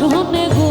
শোনে গো